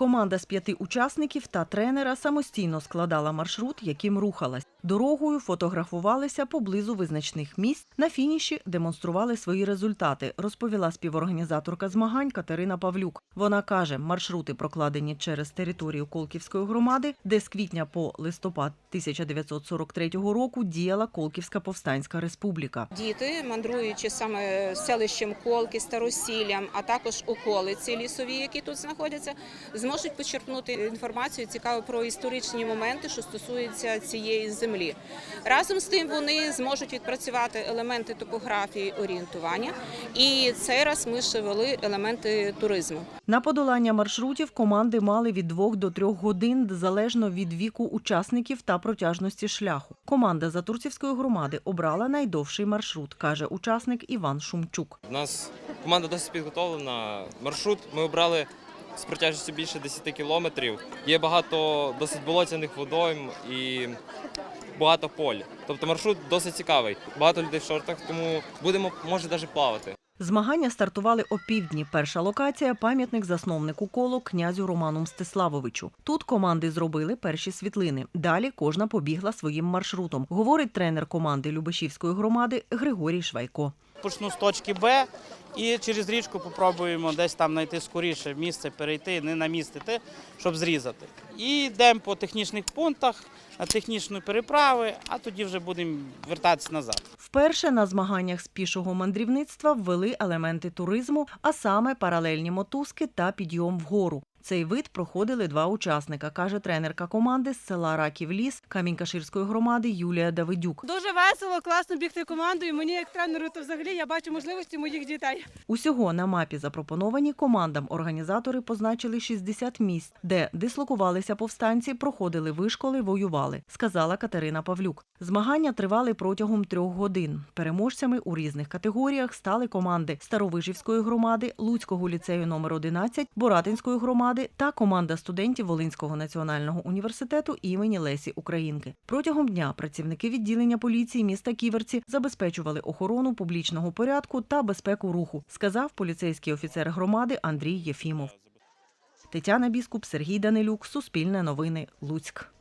Команда з п'яти учасників та тренера самостійно складала маршрут, яким рухалась. Дорогою фотографувалися поблизу визначних місць. На фініші демонстрували свої результати, розповіла співорганізаторка змагань Катерина Павлюк. Вона каже, маршрути прокладені через територію Колківської громади, де з квітня по листопад 1943 року діяла Колківська повстанська республіка. Діти, мандруючи саме селищем Колки, Старосіллям, а також околиці лісові, які тут знаходяться, зможуть почерпнути інформацію цікаву про історичні моменти, що стосуються цієї землі. Разом з тим вони зможуть відпрацювати елементи топографії орієнтування. І цей раз ми ще вели елементи туризму. На подолання маршрутів команди мали від 2 до 3 годин залежно від віку учасників та протяжності шляху. Команда Затурцівської громади обрала найдовший маршрут, каже учасник Іван Шумчук. У нас команда досить підготовлена. Маршрут ми обрали з протяжністю більше 10 кілометрів. Є багато досить болотяних водойм і багато поль. Тобто маршрут досить цікавий. Багато людей в шортах, тому будемо може навіть плавати. Змагання стартували о півдні. Перша локація пам'ятник засновнику коло князю Роману Мстиславовичу. Тут команди зробили перші світлини. Далі кожна побігла своїм маршрутом, говорить тренер команди Любешівської громади Григорій Швайко. Почну з точки Б і через річку попробуємо десь там знайти скоріше місце, перейти, не на місце йти, щоб зрізати. І йдемо по технічних пунктах, на технічні переправи, а тоді вже будемо вертатися назад. Вперше на змаганнях з пішого мандрівництва ввели елементи туризму, а саме паралельні мотузки та підйом вгору. Цей вид проходили два учасника, каже тренерка команди з села Раків Ліс Камінь-Каширської громади Юлія Давидюк. Дуже весело, класно бігти командою. Мені як тренеру, то взагалі я бачу можливості моїх дітей. Усього на мапі запропоновані командам організатори позначили 60 місць, де дислокувалися повстанці, проходили вишколи, воювали, сказала Катерина Павлюк. Змагання тривали протягом трьох годин. Переможцями у різних категоріях стали команди Старовижівської громади, Луцького ліцею номер 11 Боратинської громади та команда студентів Волинського національного університету імені Лесі Українки. Протягом дня працівники відділення поліції міста Ківерці забезпечували охорону публічного порядку та безпеку руху, сказав поліцейський офіцер громади Андрій Єфімов. Тетяна Біскуп, Сергій Данилюк, Суспільне новини, Луцьк.